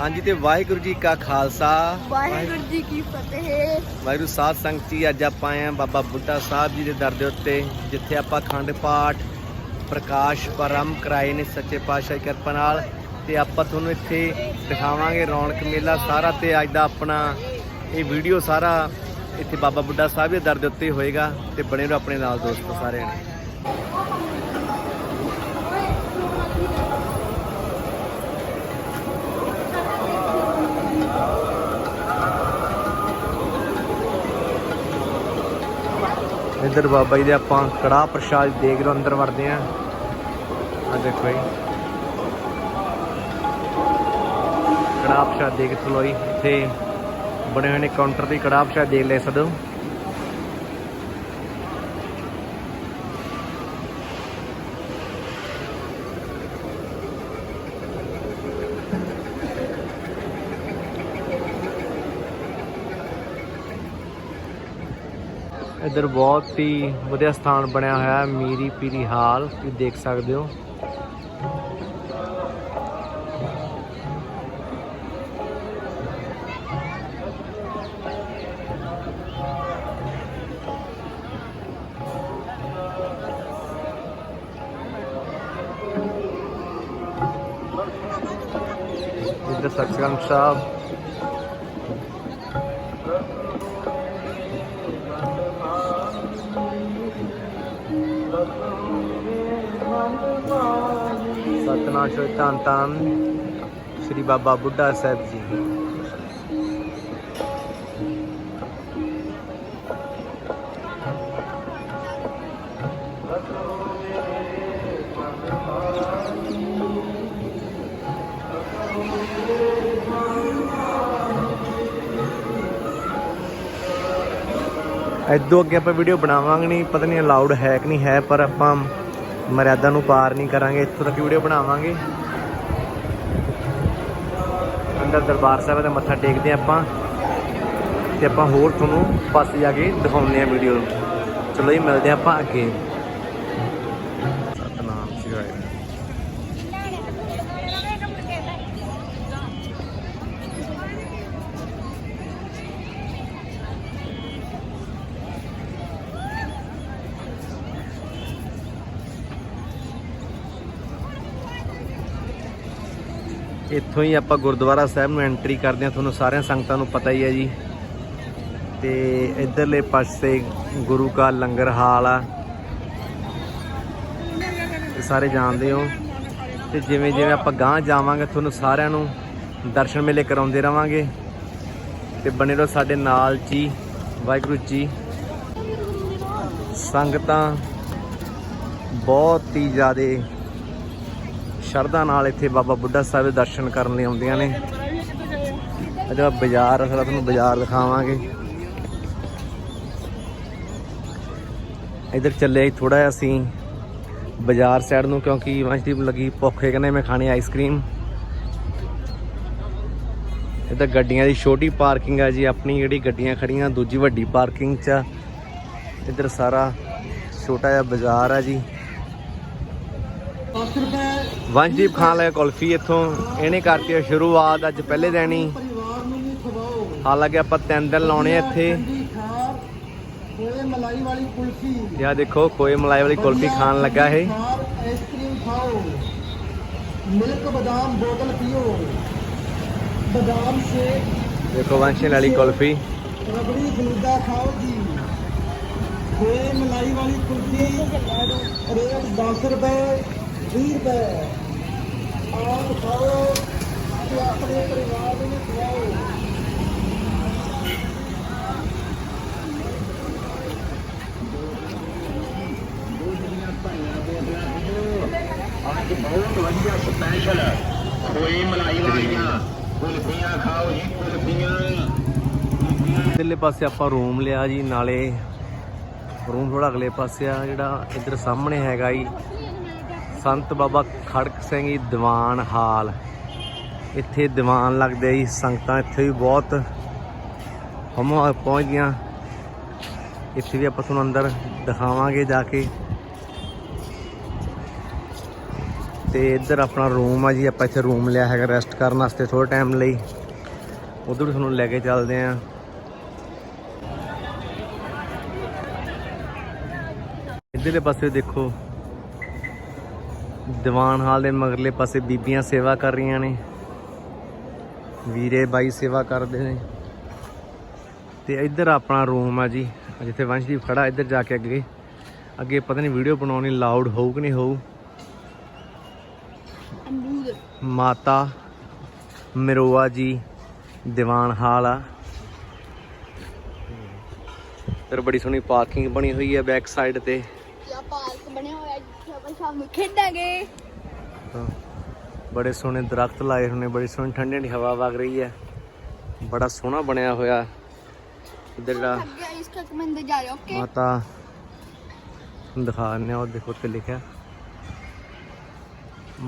ਹਾਂਜੀ ਤੇ ਵਾਹਿਗੁਰੂ ਜੀ ਕਾ ਖਾਲਸਾ। ਵਾਹਿਗੁਰੂ ਜੀ ਕੀ ਫਤਿਹ। ਵਾਹਿਗੁਰੂ ਸਾਧ ਸੰਗਤ ਜੀ ਅੱਜ ਆਪਾਂ ਆਏ ਹਾਂ ਬਾਬਾ ਬੁੱਢਾ ਸਾਹਿਬ ਜੀ ਦੇ ਦਰ ਦੇ ਉੱਤੇ ਜਿੱਥੇ ਆਪਾਂ ਅਖੰਡ ਪਾਠ ਪ੍ਰਕਾਸ਼ ਪਰਮ ਕਰਾਏ ਨੇ ਸੱਚੇ ਪਾਤਸ਼ਾਹ ਦੀ ਕਿਰਪਾ ਨਾਲ। ਤੇ ਆਪਾਂ ਤੁਹਾਨੂੰ ਇੱਥੇ ਦਿਖਾਵਾਂਗੇ ਰੌਣਕ ਮੇਲਾ ਸਾਰਾ ਤੇ ਅੱਜ ਦਾ ਆਪਣਾ ਇਹ ਵੀਡੀਓ ਸਾਰਾ ਇੱਥੇ ਬਾਬਾ ਬੁੱਢਾ ਸਾਹਿਬ ਦੇ ਦਰ ਦੇ ਉੱਤੇ ਹੋਏਗਾ ਤੇ ਬਣੇ ਰਹੋ ਆਪਣੇ ਨਾਲ ਦੋਸਤੋ ਸਾਰਿਆਂ ਨੇ ਇੱਧਰ ਬਾਬਾ ਜੀ ਦੇ ਆਪਾਂ ਕੜਾਹ ਪ੍ਰਸ਼ਾਦ ਦੇਖ ਲਓ, ਅੰਦਰ ਵੜਦੇ ਆਂ ਆ ਦੇਖੋ ਜੀ। ਕੜਾਹ ਪ੍ਰਸ਼ਾਦ ਦੇਖ ਲਓ ਜੀ। ਇੱਥੇ ਬਣੇ ਹੋਏ ਨੇ ਕਾਊਂਟਰ ਦੀ ਕੜਾਹ ਪ੍ਰਸ਼ਾਦ ਦੇਖ ਲੈ ਸਕਦੇ ਹੋ। ਇੱਧਰ ਬਹੁਤ ਹੀ ਵਧੀਆ ਸਥਾਨ ਬਣਿਆ ਹੋਇਆ ਹੈ, ਮੀਰੀ ਪੀਰੀ ਹਾਲ, ਤੁਸੀਂ ਦੇਖ ਸਕਦੇ ਹੋ। ਇੱਧਰ ਸਤਸੰਗ ਸਾਹਿਬ। ਸਤਨਾਮ ਸ਼੍ਰੀ ਧੰਨ ਧੰਨ ਸ੍ਰੀ ਬਾਬਾ ਬੁੱਢਾ ਸਾਹਿਬ ਜੀ। ਇਦੋਂ ਅੱਗੇ ਆਪਾਂ ਵੀਡੀਓ ਬਣਾਵਾਂਗੇ ਨਹੀਂ ਪਤਾ ਨਹੀਂ ਅਲਾਉਡ ਹੈ ਕਿ ਨਹੀਂ ਹੈ, ਪਰ ਆਪਾਂ ਮਰਿਆਦਾ ਨੂੰ ਪਾਰ ਨਹੀਂ ਕਰਾਂਗੇ, ਇੱਥੋਂ ਤੱਕ ਵੀਡੀਓ ਬਣਾਵਾਂਗੇ। ਅੰਦਰ ਦਰਬਾਰ ਸਾਹਿਬ ਦੇ ਮੱਥਾ ਟੇਕਦੇ ਹਾਂ ਆਪਾਂ। ਤੇ ਆਪਾਂ ਹੋਰ ਤੁਹਾਨੂੰ ਪਾਸੇ ਜਾ ਕੇ ਦਿਖਾਉਂਦੇ ਹਾਂ ਵੀਡੀਓ ਚਲੋ ਜੀ, ਮਿਲਦੇ ਹਾਂ ਆਪਾਂ ਅੱਗੇ। ਇੱਥੋਂ ਹੀ ਆਪਾਂ ਗੁਰਦੁਆਰਾ ਸਾਹਿਬ ਨੂੰ ਐਂਟਰੀ ਕਰਦੇ ਹਾਂ, ਤੁਹਾਨੂੰ ਸਾਰਿਆਂ ਸੰਗਤਾਂ ਨੂੰ ਪਤਾ ਹੀ ਹੈ ਜੀ। ਤੇ ਇਧਰਲੇ ਪਾਸੇ ਗੁਰੂ ਕਾ ਲੰਗਰ ਹਾਲ ਆ। ਸਾਰੇ ਜਾਣਦੇ ਹੋ। ਤੇ ਜਿਵੇਂ ਜਿਵੇਂ ਆਪਾਂ ਗਾਂਹ ਜਾਵਾਂਗੇ, ਤੁਹਾਨੂੰ ਸਾਰਿਆਂ ਨੂੰ ਦਰਸ਼ਨ ਮੇਲੇ ਕਰਾਉਂਦੇ ਰਵਾਂਗੇ। ਤੇ ਬਣੇ ਰਹੋ ਸਾਡੇ ਨਾਲ ਜੀ, ਵਾਹਿਗੁਰੂ ਜੀ। ਸੰਗਤਾਂ ਬਹੁਤ ਹੀ ਜ਼ਿਆਦੇ ਸ਼ਰਧਾ ਨਾਲ ਇੱਥੇ ਬਾਬਾ ਬੁੱਢਾ ਸਾਹਿਬ ਦੇ ਦਰਸ਼ਨ ਕਰਨ ਲਈ ਆਉਂਦੀਆਂ ਨੇ। ਇਹ ਬਾਜ਼ਾਰ ਆ ਸਾਰਾ ਤੁਹਾਨੂੰ ਬਾਜ਼ਾਰ ਦਿਖਾਵਾਂਗੇ। ਇਧਰ ਚੱਲੇ ਥੋੜਾ ਜਿਹਾ ਅਸੀਂ ਬਾਜ਼ਾਰ ਸਾਈਡ ਨੂੰ, ਕਿਉਂਕਿ ਵੰਸ਼ਦੀਪ ਲੱਗੀ ਭੁੱਖੇ, ਕਹਿੰਦੇ ਮੈਂ ਖਾਣੀ ਆਈਸਕ੍ਰੀਮ ਇਧਰ ਗੱਡੀਆਂ ਦੀ ਛੋਟੀ ਪਾਰਕਿੰਗ ਆ ਜੀ, ਆਪਣੀ ਜਿਹੜੀ ਗੱਡੀਆਂ ਖੜੀਆਂ ਦੂਜੀ ਵੱਡੀ ਪਾਰਕਿੰਗ 'ਚ ਆ। ਇੱਧਰ ਸਾਰਾ ਛੋਟਾ ਜਿਹਾ ਬਾਜ਼ਾਰ ਆ ਜੀ। ਵੰਸ਼ਦੀਪ ਖਾਨ ਲਿਆ ਕੁਲਫੀ ਇੱਥੋਂ ਇਹਨੇ ਕਰਤੀ ਆ ਸ਼ੁਰੂਆਤ ਅੱਜ ਪਹਿਲੇ ਦਿਨ ਹੀ। ਹਾਲਾਂਕਿ ਆਪਾਂ ਤਿੰਨ ਦਿਨ ਲਾਉਣੇ ਆ ਇੱਥੇ। ਕੋਏ ਮਲਾਈ ਵਾਲੀ ਕੁਲਫੀ ਆਹ ਦੇਖੋ ਖੋਏ ਮਲਾਈ ਵਾਲੀ ਕੁਲਫੀ ਖਾਣ ਲੱਗਾ ਇਹ। ਖਾਰ ਆਈਸਕ੍ਰੀਮ ਖਾਓ। ਮਿਲਕ ਬਦਾਮ ਬੋਤਲ ਪੀਓ। ਬਦਾਮ ਸ਼ੇਕ। ਦੇਖੋ ਵੰਸ਼ੀ ਵਾਲੀ ਕੁਲਫੀ। ਰਬੜੀ ਫਲੂਦਾ ਖਾਓ ਜੀ। ਕੋਏ ਮਲਾਈ ਵਾਲੀ ਕੁਲਫੀ। ਰੇਟ 10 ਰੁਪਏ। 20 ਰੁਪਏ ਆਪ ਖਾਓ ਤੇ ਆਪਣੇ ਪਰਿਵਾਰ ਨੂੰ ਵੀ ਖਵਾਓ ਅੱਜ ਬਹੁਤ ਵਧੀਆ ਸਪੈਸ਼ਲ ਕੋਈ ਮਲਾਈ ਵਾਲੀਆਂ। ਕੁਲਫੀਆਂ ਖਾਓ ਜੀ ਕੁਲਫੀਆਂ। ਇਧਰਲੇ ਪਾਸੇ ਆਪਾਂ ਰੂਮ ਲਿਆ ਜੀ ਨਾਲੇ ਰੂਮ ਥੋੜਾ ਅਗਲੇ ਪਾਸੇ ਆ ਜਿਹੜਾ ਇੱਧਰ ਸਾਹਮਣੇ ਹੈਗਾ ਜੀ। ਸੰਤ ਬਾਬਾ ਖੜਕ ਸਿੰਘ ਜੀ, ਦੀਵਾਨ ਹਾਲ। ਇੱਥੇ ਦੀਵਾਨ ਲੱਗਦੇ ਜੀ, ਸੰਗਤਾਂ ਇੱਥੇ ਵੀ ਬਹੁਤ ਹਮੋ ਪਹੁੰਚ ਗਈਆਂ। ਇੱਥੇ ਵੀ ਆਪਾਂ ਤੁਹਾਨੂੰ ਅੰਦਰ ਦਿਖਾਵਾਂਗੇ ਜਾ ਕੇ। ਤੇ ਇੱਧਰ ਆਪਣਾ ਰੂਮ ਆ ਜੀ, ਆਪਾਂ ਇੱਥੇ ਰੂਮ ਲਿਆ ਹੈਗਾ ਰੈਸਟ ਕਰਨ ਵਾਸਤੇ ਥੋੜਾ ਟਾਈਮ ਲਈ। ਉਧਰ ਵੀ ਤੁਹਾਨੂੰ ਲੈ ਕੇ ਚੱਲਦੇ ਆਂ। ਇੱਧਰਲੇ ਪਾਸੇ ਦੇਖੋ ਦੀਵਾਨ ਹਾਲ ਦੇ ਮਗਰਲੇ ਪਾਸੇ ਬੀਬੀਆਂ ਸੇਵਾ ਕਰ ਰਹੀਆਂ ਨੇ। ਵੀਰੇ ਬਾਈ ਸੇਵਾ ਕਰਦੇ ਨੇ। ਤੇ ਇੱਧਰ ਆਪਣਾ ਰੂਮ ਆ ਜੀ ਜਿੱਥੇ ਵੰਸ਼ਦੀਪ ਖੜਾ ਇੱਧਰ ਜਾ ਕੇ ਅੱਗੇ। ਅੱਗੇ ਪਤਾ ਨਹੀਂ ਵੀਡੀਓ ਬਣਾਉਣੀ ਲਾਊਡ ਹੋਊ ਕਿ ਨਹੀਂ ਹੋਊ। ਮਾਤਾ ਮਿਰੋਆ ਜੀ ਦੀਵਾਨ ਹਾਲ ਆ। ਤੇ ਬੜੀ ਸੋਹਣੀ ਪਾਰਕਿੰਗ ਬਣੀ ਹੋਈ ਹੈ ਬੈਕ ਸਾਈਡ ਤੇ। ਪਾਰਕ ਬਣਿਆ ਹੋਇਆ ਜਿੱਥੇ ਆਪਾਂ ਸ਼ਾਮ ਨੂੰ ਖੇਡਾਂਗੇ। ਤਾਂ ਬੜੇ ਸੋਹਣੇ ਦਰਖਤ ਲਾਏ ਨੇ ਬੜੀ ਸੋਹਣੀ ਠੰਡੀ ਠੰਡੀ ਹਵਾ ਵਗ ਰਹੀ ਹੈ। ਬੜਾ ਸੋਹਣਾ ਬਣਿਆ ਹੋਇਆ। ਇੱਧਰ ਜਿਹੜਾ ਇਸ ਤੱਕ ਮੈਂ ਅੰਦਰ ਜਾ ਰਿਹਾ ਓਕੇ ਮਾਤਾ ਦਿਖਾਣੇ ਉਹ ਦੇਖੋ ਤੇ ਲਿਖਿਆ।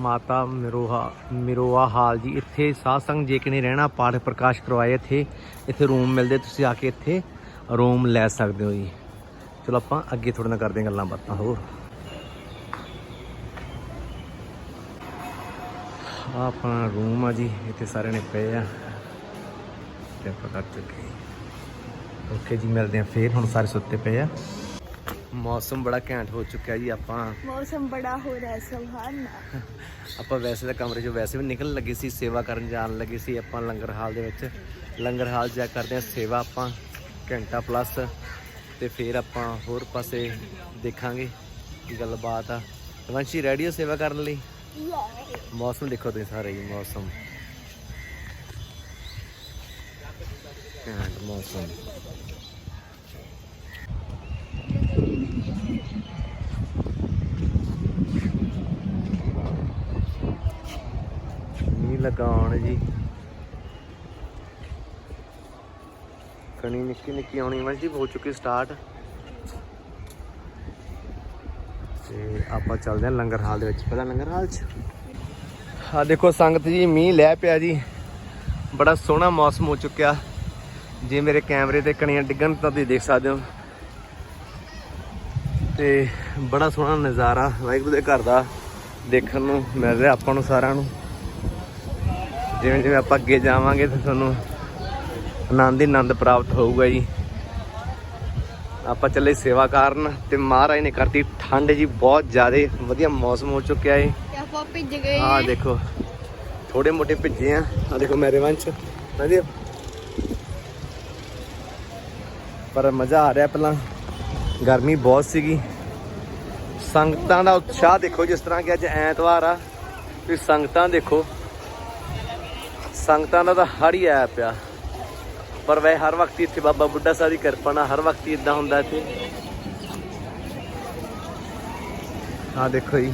ਮਾਤਾ ਮਿਰੋਹਾ ਮਿਰੋਆ ਹਾਲ ਜੀ ਇੱਥੇ ਸਾਧ ਸੰਗ ਜੇ ਕਿ ਨਹੀਂ ਰਹਿਣਾ ਪਾਠ ਪ੍ਰਕਾਸ਼ ਕਰਵਾਏ ਇੱਥੇ। ਇੱਥੇ ਰੂਮ ਮਿਲਦੇ ਤੁਸੀਂ ਆ ਕੇ ਇੱਥੇ ਰੂਮ ਲੈ ਸਕਦੇ ਹੋ ਜੀ। ਚਲੋ ਆਪਾਂ ਅੱਗੇ ਥੋੜਾ ਨਾ ਕਰਦੇ ਗੱਲਾਂ ਬਾਤਾਂ ਹੋਰ। ਆਹ ਆਪਣਾ ਰੂਮ ਆ ਜੀ ਇੱਥੇ ਸਾਰੇ ਨੇ ਪਏ ਆ। ਤੇ ਆਪਾਂ ਕਰ ਚੁੱਕੇ। ਓਕੇ ਜੀ ਮਿਲਦੇ ਆ ਫੇਰ ਹੁਣ ਸਾਰੇ ਸੁੱਤੇ ਪਏ ਆ। ਮੌਸਮ ਬੜਾ ਘੈਂਟ ਹੋ ਚੁੱਕਿਆ ਜੀ ਆਪਾਂ। ਮੌਸਮ ਬੜਾ ਹੋ ਰਿਹਾ ਸੁਹਾਨਾ ਆਪਾਂ ਵੈਸੇ ਤਾਂ ਕਮਰੇ 'ਚੋਂ ਵੈਸੇ ਵੀ ਨਿਕਲਣ ਲੱਗੇ ਸੀ ਸੇਵਾ ਕਰਨ ਜਾਣ ਲੱਗੇ ਸੀ ਆਪਾਂ ਲੰਗਰ ਹਾਲ ਦੇ ਵਿੱਚ। ਲੰਗਰ ਹਾਲ ਜਾ ਕਰਦੇ ਆ ਸੇਵਾ ਆਪਾਂ ਘੰਟਾ ਪਲੱਸ ਤੇ ਫਿਰ ਆਪਾਂ ਹੋਰ ਪਾਸੇ ਦੇਖਾਂਗੇ ਕੀ ਗੱਲਬਾਤ ਆ। ਵੰਸ਼ੀ ਰੈਡੀ ਹੋ ਸੇਵਾ ਕਰਨ ਲਈ? ਮੌਸਮ ਦੇਖੋ ਤੁਸੀਂ ਸਾਰੇ ਜੀ, ਮੌਸਮ। ਘੈਂਟ ਮੌਸਮ। ਮੀਂਹ ਲਗਾਉਣ ਜੀ। ਕਣੀ ਨਿੱਕੀ ਨਿੱਕੀ ਆਉਣੀ ਮਰਜ਼ੀ ਹੋ ਚੁੱਕੀ ਸਟਾਰਟ ਤੇ ਆਪਾਂ ਚੱਲਦੇ ਹਾਂ ਲੰਗਰ ਹਾਲ ਦੇ ਵਿੱਚ। ਪਹਿਲਾਂ ਲੰਗਰ ਹਾਲ 'ਚ? ਆ ਦੇਖੋ, ਸੰਗਤ ਜੀ, ਮੀਂਹ ਲੈ ਪਿਆ ਜੀ। ਬੜਾ ਸੋਹਣਾ ਮੌਸਮ ਹੋ ਚੁੱਕਿਆ। ਜੇ ਮੇਰੇ ਕੈਮਰੇ ਤੇ ਕਣੀਆਂ ਡਿੱਗਣ ਤਾਂ ਤੁਸੀਂ ਦੇਖ ਸਕਦੇ ਹੋ। ਤੇ ਬੜਾ ਸੋਹਣਾ ਨਜ਼ਾਰਾ ਵਾਹਿਗੁਰੂ ਦੇ ਘਰ ਦਾ ਦੇਖਣ ਨੂੰ ਮਿਲ ਰਿਹਾ ਆਪਾਂ ਨੂੰ ਸਾਰਿਆਂ ਨੂੰ। ਜਿਵੇਂ ਜਿਵੇਂ ਆਪਾਂ ਅੱਗੇ ਜਾਵਾਂਗੇ ਤਾਂ ਤੁਹਾਨੂੰ ਆਨੰਦ ਹੀ ਆਨੰਦ ਪ੍ਰਾਪਤ ਹੋਊਗਾ ਜੀ। ਆਪਾਂ ਚੱਲੇ ਸੇਵਾ ਕਰਨ ਤੇ ਮਹਾਰਾਜ ਨੇ ਕਰਤੀ ਠੰਡ ਜੀ ਬਹੁਤ ਜ਼ਿਆਦਾ ਵਧੀਆ ਮੌਸਮ ਹੋ ਚੁੱਕਿਆ ਆਪਾਂ ਭਿੱਜ ਗਏ ਆ ਦੇਖੋ ਥੋੜੇ ਮੋਟੇ ਭਿੱਜੇ ਆ। ਆ ਦੇਖੋ ਮੇਰੇ ਵੰਸ਼ ਵਧੀਆ ਪਰ ਮਜ਼ਾ ਆ ਰਿਹਾ ਪਹਿਲਾਂ। ਗਰਮੀ ਬਹੁਤ ਸੀਗੀ। ਸੰਗਤਾਂ ਦਾ ਉਤਸ਼ਾਹ ਦੇਖੋ ਜਿਸ ਤਰ੍ਹਾਂ ਕਿ ਅੱਜ ਐਤਵਾਰ ਆ। ਤੁਸੀਂ ਸੰਗਤਾਂ ਦੇਖੋ। ਸੰਗਤਾਂ ਦਾ ਤਾਂ ਹਰ ਹੀ ਆਇਆ ਪਿਆ। ਪਰ ਵੈ ਹਰ ਵਕਤ ਹੀ ਇੱਥੇ ਬਾਬਾ ਬੁੱਢਾ ਸਾਹਿਬ ਦੀ ਕਿਰਪਾ ਨਾਲ ਹਰ ਵਕਤ ਹੀ ਇਦਾਂ ਹੁੰਦਾ ਇੱਥੇ। ਆ ਦੇਖੋ ਜੀ।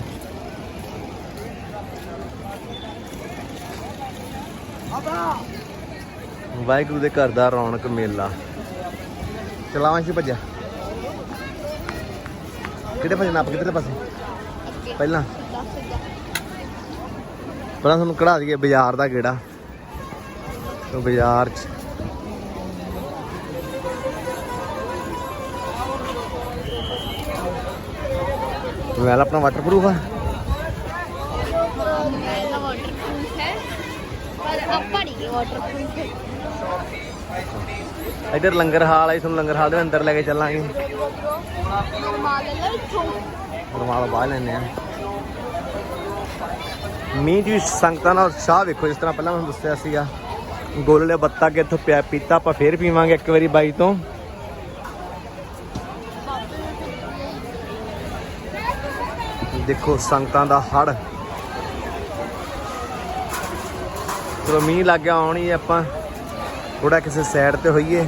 ਵਾਹਿਗੁਰੂ ਦੇ ਘਰ ਦਾ ਰੌਣਕ ਮੇਲਾ। ਚਲਾਵਾਂ ਸੀ ਭੱਜਿਆ ਕਿਹੜੇ ਭੱਜਣਾ ਆਪ? ਕਿੱਧਰਲੇ ਪਾਸੇ? ਪਹਿਲਾਂ। ਪਹਿਲਾਂ ਤੁਹਾਨੂੰ ਕਢਾ ਦਈਏ ਬਾਜ਼ਾਰ ਦਾ ਗੇੜਾ। ਤੋਂ ਬਾਜ਼ਾਰ 'ਚ ਵੈਲ ਆਪਣਾ ਵਾਟਰਪ੍ਰੂਫ ਆ। ਮੇਰਾ ਵਾਟਰਪ੍ਰੂਫ ਹੈ ਪਰ ਆਪਾਂ ਨਹੀਂ ਵਾਟਰਪ੍ਰੂਫ ਹੈ ਇੱਧਰ ਲੰਗਰ ਹਾਲ ਆ ਤੁਹਾਨੂੰ ਲੰਗਰ ਹਾਲ ਦੇ ਅੰਦਰ ਲੈ ਕੇ ਚੱਲਾਂਗੇ। ਨਰਮਾਲ ਲੈ ਰੁਮਾਲ ਬਾਹ ਲੈਣੇ ਆ। ਮੀਂਹ ਦੀ ਸੰਗਤਾਂ ਨਾਲ ਉਤਸ਼ਾਹ ਵੇਖੋ, ਜਿਸ ਤਰ੍ਹਾਂ ਪਹਿਲਾਂ ਮੈਂ ਦੱਸਿਆ ਸੀਗਾ। ਗੋਲਲੇ ਬੱਤਾ ਕੇ ਇੱਥੋਂ ਪਿਆ, ਪੀਤਾ, ਆਪਾਂ ਫੇਰ ਪੀਵਾਂਗੇ ਇੱਕ ਵਾਰੀ ਬਾਈ ਤੋਂ। ਦੇਖੋ ਸੰਗਤਾਂ ਦਾ ਹੜ ਚਲੋ ਮੀਂਹ ਲੱਗ ਗਿਆ, ਆਉਣੀ ਆਪਾਂ ਥੋੜਾ ਕਿਸੇ ਸਾਈਡ ਤੇ ਹੋਈਏ।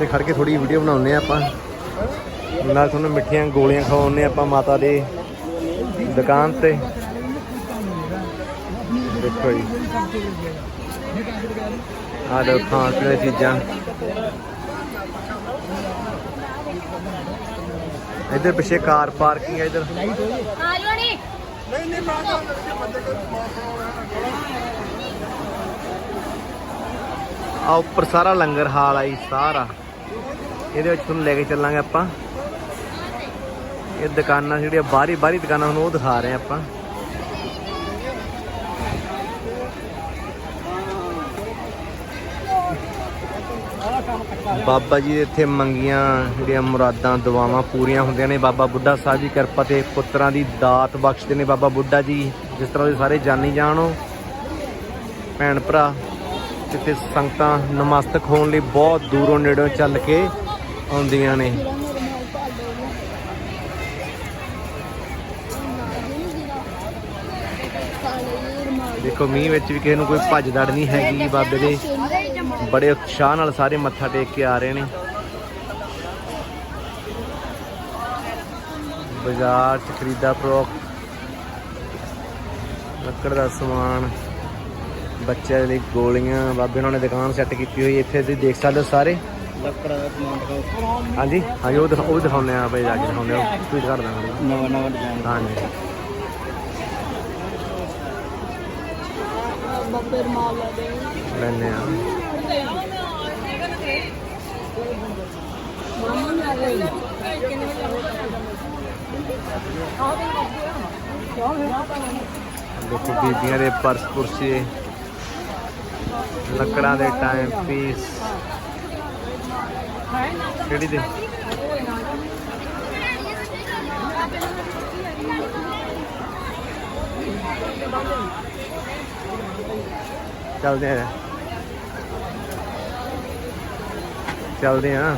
ਤੇ ਖੜ ਕੇ ਥੋੜੀ ਵੀਡੀਓ ਬਣਾਉਂਦੇ ਆ ਆਪਾਂ। ਨਾਲ ਤੁਹਾਨੂੰ ਮਿੱਠੀਆਂ ਗੋਲੀਆਂ ਖਵਾਉਂਦੇ ਆਪਾਂ ਮਾਤਾ ਦੇ ਦੁਕਾਨ ਤੇ। ਦੇਖੋ ਜੀ। ਆਹ ਦੇਖੋ ਖਾਣ ਪੀਣ ਦੀਆਂ ਚੀਜ਼ਾਂ। ਇੱਧਰ ਪਿੱਛੇ ਕਾਰ ਪਾਰਕਿੰਗ ਹੈ ਇੱਧਰ। ਆ ਜੋਣੀ ਆ ਉੱਪਰ ਸਾਰਾ ਲੰਗਰ ਹਾਲ ਆਈ ਸਾਰਾ। ਇਹਦੇ ਵਿੱਚ ਤੁਹਾਨੂੰ ਲੈ ਕੇ ਚੱਲਾਂਗੇ ਆਪਾਂ। ਇਹ ਦੁਕਾਨਾਂ ਜਿਹੜੀਆਂ ਬਾਹਰੀ ਬਾਹਰੀ ਦੁਕਾਨਾਂ ਨੂੰ ਉਹ ਦਿਖਾ ਰਹੇ ਆਪਾਂ। ਬਾਬਾ ਜੀ ਦੇ ਇੱਥੇ ਮੰਗੀਆਂ ਜਿਹੜੀਆਂ ਮੁਰਾਦਾਂ, ਦੁਆਵਾਂ ਪੂਰੀਆਂ ਹੁੰਦੀਆਂ ਨੇ। ਬਾਬਾ ਬੁੱਢਾ ਸਾਹਿਬ ਜੀ ਕਿਰਪਾ ਤੇ ਪੁੱਤਰਾਂ ਦੀ ਦਾਤ ਬਖਸ਼ਦੇ ਨੇ ਬਾਬਾ ਬੁੱਢਾ ਜੀ। ਜਿਸ ਤਰ੍ਹਾਂ ਦੇ ਸਾਰੇ ਜਾਣੀ ਜਾਣੋ ਭੈਣ ਭਰਾ, ਜਿੱਥੇ ਸੰਗਤਾਂ ਨਮਸਤਕ ਹੋਣ ਲਈ ਬਹੁਤ ਦੂਰੋਂ ਨੇੜੋਂ ਚੱਲ ਕੇ ਆਉਂਦੀਆਂ ਨੇ। ਦੇਖੋ, ਮੀਂਹ ਵਿੱਚ ਵੀ ਕਿਸੇ ਨੂੰ ਕੋਈ ਭੱਜ ਦੜ ਨਹੀਂ ਹੈਗੀ ਬਾਬੇ ਦੇ। ਬੜੇ ਉਤਸ਼ਾਹ ਨਾਲ ਸਾਰੇ ਮੱਥਾ ਟੇਕ ਕੇ ਆ ਰਹੇ ਨੇ। ਬਾਜ਼ਾਰ ਚ ਖਰੀਦਾ ਪ੍ਰੋਕ ਲੱਕੜ ਦਾ ਸਮਾਨ ਬੱਚਿਆਂ ਲਈ ਗੋਲੀਆਂ ਬਾਬੇ ਉਹਨਾਂ ਨੇ ਦੁਕਾਨ ਸੈੱਟ ਕੀਤੀ ਹੋਈ ਇੱਥੇ ਤੁਸੀਂ ਦੇਖ ਸਕਦੇ ਹੋ ਸਾਰੇ। ਲੱਕੜਾ ਦਾ ਸਮਾਨ ਦਿਖਾਓ। ਹਾਂਜੀ ਹਾਂਜੀ ਉਹ ਦਿਖਾ- ਉਹ ਵੀ ਦਿਖਾਉਂਦੇ ਆ ਆਪੇ ਜਾ ਕੇ ਦਿਖਾਉਂਦੇ ਆ ਟਵੀਟ ਕਰ ਦਾਂਗੇ। ਨਵਾਂ ਨਵਾਂ ਡਿਜ਼ਾਈਨ ਹਾਂਜੀ। ਬੱਬੇ ਰਮਾਲ ਲੈ ਦੇ ਲੈਣੇ ਆ ਦੇਖੋ ਬੀਬੀਆਂ ਦੇ ਪਰਸ ਪੁਰਸੇ, ਲੱਕੜਾਂ ਦੇ ਟਾਈਮ ਪੀਸ ਕਿਹੜੀ ਦੇ? ਚੱਲਦੇ ਆ। ਚੱਲਦੇ ਆ।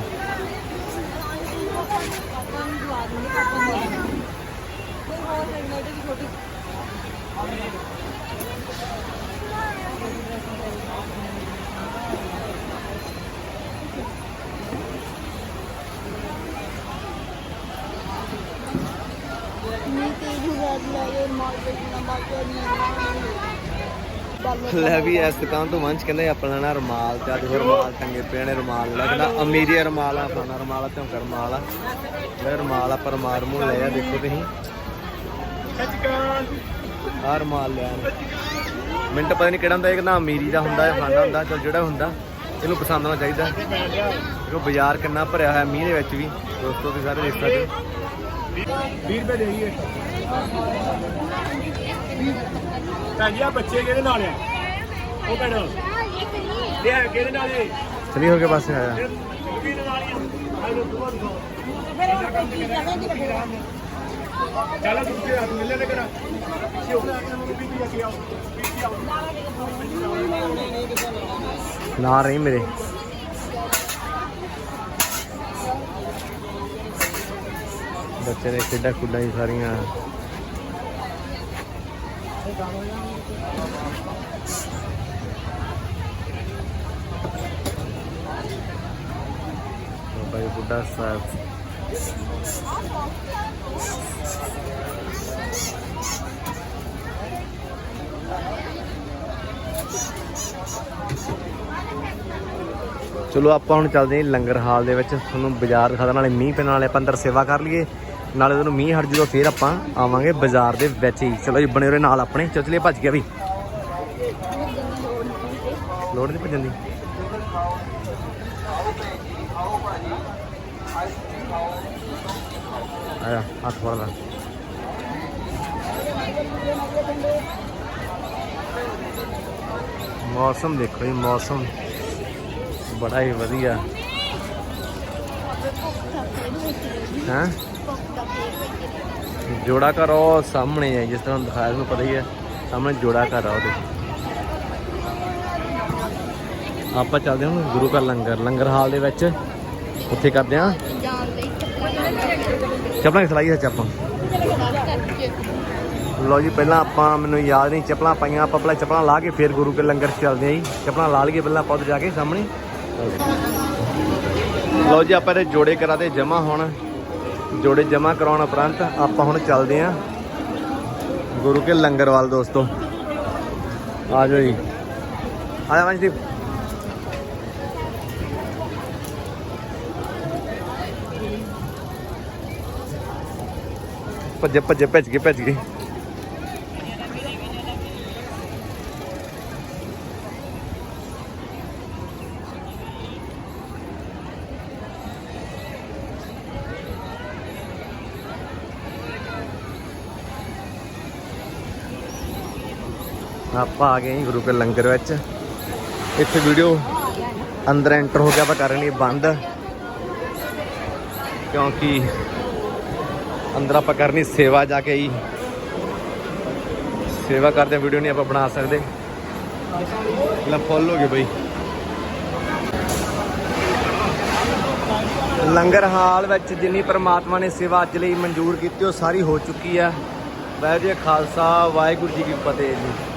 ਨੀ ਤੇਜ ਹੋ ਗਿਆ ਲੈ ਇਹ ਰਮਾਲ ਨਾ ਬਾਕੀ ਨਹੀਂ ਲੈ ਵੀ ਇਸ ਦੁਕਾਨ ਤੋਂ ਵੰਸ਼ ਕਹਿੰਦਾ ਆਪਣਾ ਨਾ ਰਮਾਲ ਤੇ ਅੱਜ ਰਮਾਲ ਟੰਗੇ ਪਏ ਨੇ, ਰਮਾਲ ਲੈ ਕਹਿੰਦਾ ਅਮੀਰੀਆ ਰਮਾਲ ਆ ਆਪਣਾ ਰਮਾਲ ਆ ਝੁੰਕਾ ਰਮਾਲ ਆ। ਲੈ ਰਮਾਲ ਆ ਪਰ ਰਮਾਲ ਮੂੰਹ ਲਿਆ ਦੇਖੋ ਤੁਸੀਂ। ਆ ਰਮਾਲ ਲਿਆ ਨੇ। ਪਤਾ ਨਹੀਂ ਕਿਹੜਾ ਹੁੰਦਾ, ਇਹ ਕਹਿੰਦਾ ਅਮੀਰੀ ਦਾ ਹੁੰਦਾ ਹੈ ਫਾਂਡਾ ਹੁੰਦਾ, ਚਲ ਜਿਹੜਾ ਹੁੰਦਾ, ਇਹਨੂੰ ਪਸੰਦ ਆਉਣਾ ਚਾਹੀਦਾ। ਦੇਖੋ ਬਾਜ਼ਾਰ ਕਿੰਨਾ ਭਰਿਆ ਹੋਇਆ, ਮੀਂਹ ਦੇ ਵਿੱਚ ਵੀ। ਦੋਸਤੋ, ਤੁਸੀਂ ਸਾਰੇ ਦੇਖ ਸਕਦੇ 20 ਰੁਪਏ ਦੇਈਏ ਭੈਣ ਜੀ ਆ ਬੱਚੇ ਕਿਹਦੇ ਨਾਲ ਆ? ਉਹ ਭੈਣ। ਇਹ ਹੈ ਕਿਹਦੇ ਨਾਲ ਇਹ ਚਲੀ ਹੋ ਕੇ ਪਾਸੇ ਆਇਆ। ਵੀ ਨਾਲ ਹੀ ਆ ਆਲੋ ਦੁਆ ਦੋ ਚੱਲ ਦੂਜੇ ਹੱਥ ਮਿਲੇ ਤੇ ਕਰਾ ਸਿਓ ਵੀ ਵੀ ਅੱਗੇ ਆਓ ਵੀ ਆਓ ਨਾ ਰਹੀ ਮੇਰੇ। ਬੱਚੇ ਨੇ ਖੇਡਾਂ ਖੁੱਡਾਂ ਹੀ ਸਾਰੀਆਂ। ਬਾਬਾ ਬੁੱਢਾ ਸਾਹਿਬ। ਚਲੋ ਆਪਾਂ ਹੁਣ ਚੱਲਦੇ ਹਾਂ ਲੰਗਰ ਹਾਲ ਦੇ ਵਿੱਚ। ਤੁਹਾਨੂੰ ਬਾਜ਼ਾਰ ਦਿਖਾਦਾ ਨਾਲੇ ਮੀਂਹ ਪੈਣ ਵਾਲੇ ਆਪਾਂ ਅੰਦਰ ਸੇਵਾ ਕਰ ਲਈਏ। ਨਾਲੇ ਉਹਨੂੰ ਮੀਂਹ ਹਟ ਜਦੋਂ ਫੇਰ ਆਪਾਂ ਆਵਾਂਗੇ ਬਾਜ਼ਾਰ ਦੇ ਵਿੱਚ ਹੀ। ਚਲੋ ਜੀ, ਬਣੇ ਉਹਦੇ ਨਾਲ ਆਪਣੇ। ਚਲ ਚਲੀਏ, ਭੱਜ ਗਿਆ ਵੀ। ਲੋੜ ਨਹੀਂ ਭੱਜਣ ਦੀ। ਆਇਆ, ਹੱਥ ਫੜ ਲੈ। ਮੌਸਮ ਦੇਖੋ ਜੀ, ਮੌਸਮ ਬੜਾ ਹੀ ਵਧੀਆ। ਹਾਂ? ਜੋੜਾ ਘਰ ਉਹ ਸਾਹਮਣੇ ਹੈ, ਜਿਸ ਤਰ੍ਹਾਂ ਦਿਖਾਇਆ ਤੁਹਾਨੂੰ ਪਤਾ ਹੀ ਹੈ। ਸਾਹਮਣੇ ਜੋੜਾ ਘਰ ਆ ਉਹਦੇ। ਆਪਾਂ ਚੱਲਦੇ ਹਾਂ ਗੁਰੂ ਘਰ ਲੰਗਰ। ਲੰਗਰ ਹਾਲ ਦੇ ਵਿੱਚ ਉੱਥੇ ਕਰਦੇ ਹਾਂ। ਚੱਪਲਾਂ ਸਲਾਈ ਸੱਚ ਆਪਾਂ? ਕਰਕੇ ਜੀ, ਪਹਿਲਾਂ ਆਪਾਂ, ਮੈਨੂੰ ਯਾਦ ਨਹੀਂ, ਚੱਪਲਾਂ ਪਾਈਆਂ, ਆਪਾਂ ਪਹਿਲਾਂ ਚੱਪਲਾਂ ਲਾ ਕੇ ਫਿਰ ਗੁਰੂ ਕੇ ਲੰਗਰ ਚੱਲਦੇ ਆਂ ਜੀ। ਚੱਪਲਾਂ ਲਾ ਲਈਏ ਪਹਿਲਾਂ ਆਪਾਂ ਉੱਧਰ ਜਾ ਕੇ ਸਾਹਮਣੇ। ਲਓ ਜੀ, ਆਪਾਂ ਇਹਦੇ ਜੋੜੇ ਕਰਾ ਦੇ ਜਮਾ ਹੁਣ। ਜੋੜੇ ਜਮਾ ਕਰਾਉਣ ਉਪਰੰਤ ਆਪਾਂ ਹੁਣ ਚੱਲਦੇ ਆਂ। ਗੁਰੂ ਕੇ ਲੰਗਰ ਵੱਲ ਦੋਸਤੋ। ਆ ਜਾਓ ਜੀ। ਆ ਜਾ ਵੰਸ਼ਦੀਪ। ਭੱਜੇ ਭੱਜੇ, ਭੱਜ ਗਏ ਭੱਜ ਗਏ। ਆਪਾਂ ਆ ਗਏ ਜੀ ਗੁਰੂ ਕੇ ਲੰਗਰ ਵਿੱਚ। ਇੱਥੇ ਵੀਡੀਓ ਅੰਦਰ ਐਂਟਰ ਹੋ ਗਿਆ, ਆਪਾਂ ਕਰਨੀ ਬੰਦ। ਕਿਉਂਕਿ ਅੰਦਰ ਆਪਾਂ ਕਰਨੀ ਸੇਵਾ ਜਾ ਕੇ ਹੀ ਸੇਵਾ ਕਰਦੇ ਵੀਡੀਓ ਨਹੀਂ ਆਪਾਂ ਬਣਾ ਸਕਦੇ। ਲੈ ਫੁੱਲ ਹੋ ਗਏ ਬਈ। ਲੰਗਰ ਹਾਲ ਵਿੱਚ ਜਿੰਨੀ ਪ੍ਰਮਾਤਮਾ ਨੇ ਸੇਵਾ ਅੱਜ ਲਈ ਮਨਜ਼ੂਰ ਕੀਤੀ, ਉਹ ਸਾਰੀ ਹੋ ਚੁੱਕੀ ਹੈ। ਵਾਹਿਗੁਰੂ ਜੀ ਖਾਲਸਾ, ਵਾਹਿਗੁਰੂ ਜੀ ਕੀ ਫਤਿਹ ਜੀ।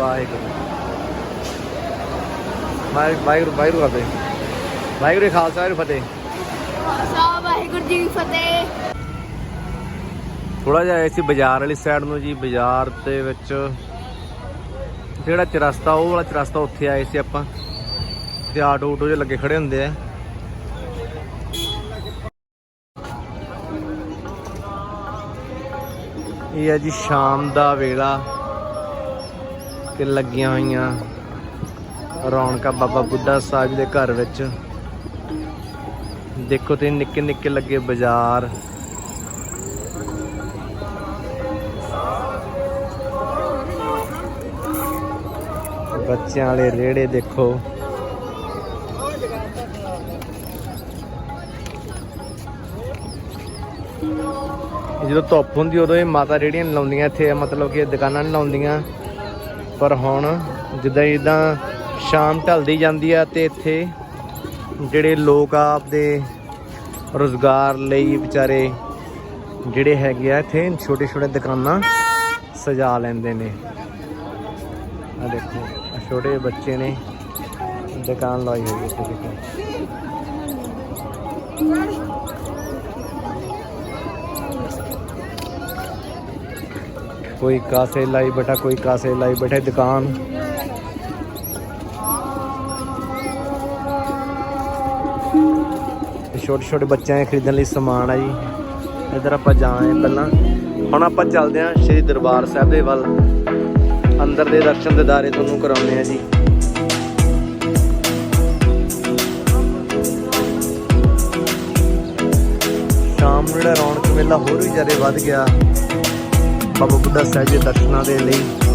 ਵਾਹਿਗੁਰੂ। ਵਾਹਿ- ਵਾਹਿਗੁਰੂ ਵਾਹਿਗੁਰੂ ਫਤਿਹ ਵਾਹਿਗੁਰੂ ਜੀ ਖਾਲਸਾ ਵਾਹਿਗੁਰੂ ਜੀ ਫਤਿਹ। ਸਾਹਿਬ ਵਾਹਿਗੁਰੂ ਜੀ ਫਤਿਹ। ਥੋੜਾ ਜਿਹਾ ਆਏ ਸੀ ਬਾਜ਼ਾਰ ਵਾਲੀ ਸਾਈਡ ਨੂੰ ਜੀ ਬਾਜ਼ਾਰ ਦੇ ਵਿੱਚ ਜਿਹੜਾ ਚਰਸਤਾ ਉਹ ਵਾਲਾ ਚਰਸਤਾ ਉੱਥੇ ਆਏ ਸੀ ਆਪਾਂ। ਤੇ ਆਟੋ ਊਟੋ ਜਿਹੇ ਲੱਗੇ ਖੜੇ ਹੁੰਦੇ ਆ। ਇਹ ਹੈ ਜੀ ਸ਼ਾਮ ਦਾ ਵੇਲਾ। ਤੇ ਲੱਗੀਆਂ ਹੋਈਆਂ। ਰੌਣਕਾਂ ਬਾਬਾ ਬੁੱਢਾ ਸਾਹਿਬ ਦੇ ਘਰ ਵਿੱਚ। ਦੇਖੋ ਤੇ ਨਿੱਕੇ ਨਿੱਕੇ ਲੱਗੇ ਬਾਜ਼ਾਰ। ਬੱਚਿਆਂ ਵਾਲੇ ਰੇੜੇ ਦੇਖੋ। ਜਦੋਂ ਧੁੱਪ ਹੁੰਦੀ ਉਦੋਂ ਇਹ ਮਾਤਾ ਰੇੜੀਆਂ ਲਾਉਂਦੀਆਂ ਇੱਥੇ, ਮਤਲਬ ਕਿ ਦੁਕਾਨਾਂ ਲਾਉਂਦੀਆਂ। ਪਰ ਹੁਣ ਜਿੱਦਾਂ ਜਿੱਦਾਂ ਸ਼ਾਮ ਢਲਦੀ ਜਾਂਦੀ ਆ ਤੇ ਇੱਥੇ ਜਿਹੜੇ ਲੋਕ ਆਪਦੇ ਰੋਜ਼ਗਾਰ ਲਈ ਵਿਚਾਰੇ ਜਿਹੜੇ ਹੈਗੇ ਆ ਇੱਥੇ ਛੋਟੇ ਛੋਟੇ ਦੁਕਾਨਾਂ ਸਜਾ ਲੈਂਦੇ ਨੇ। ਆ ਦੇਖੋ ਛੋਟੇ ਬੱਚੇ ਨੇ ਦੁਕਾਨ ਲਾਈ ਹੋਈ ਹੈ ਇੱਥੇ ਦੇਖੋ। ਕੋਈ ਕਾਸੇ ਲਾਈ ਬੈਠਾ, ਕੋਈ ਕਾਸੇ ਲਾਈ ਬੈਠਾ ਦੁਕਾਨ। ਛੋਟੇ ਛੋਟੇ ਬੱਚਿਆਂ ਦੇ ਖਰੀਦਣ ਲਈ ਸਮਾਨ ਆ ਜੀ। ਇੱਧਰ ਆਪਾਂ ਜਾਏ ਪਹਿਲਾਂ। ਹੁਣ ਆਪਾਂ ਚੱਲਦੇ ਹਾਂ ਸ਼੍ਰੀ ਦਰਬਾਰ ਸਾਹਿਬ ਦੇ ਵੱਲ। ਅੰਦਰ ਦੇ ਦਰਸ਼ਨ ਦਿਦਾਰੇ ਤੁਹਾਨੂੰ ਕਰਾਉਂਦੇ ਆ ਜੀ। ਸ਼ਾਮ ਨੂੰ ਜਿਹੜਾ ਰੌਣਕ ਮੇਲਾ ਹੋਰ ਵੀ ਜ਼ਿਆਦਾ ਵੱਧ ਗਿਆ। ਬਾਬਾ ਬੁੱਢਾ ਸਾਹਿਬ ਦੇ ਦਰਸ਼ਨਾਂ ਦੇ ਲਈ।